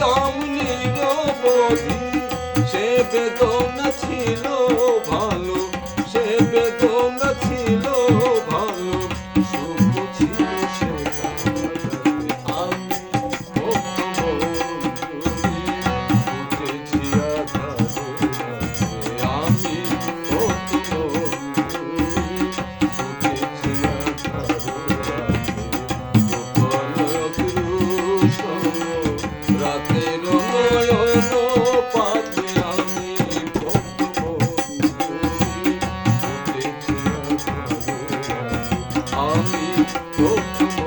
তামনি গো বধু সে বেদন আমি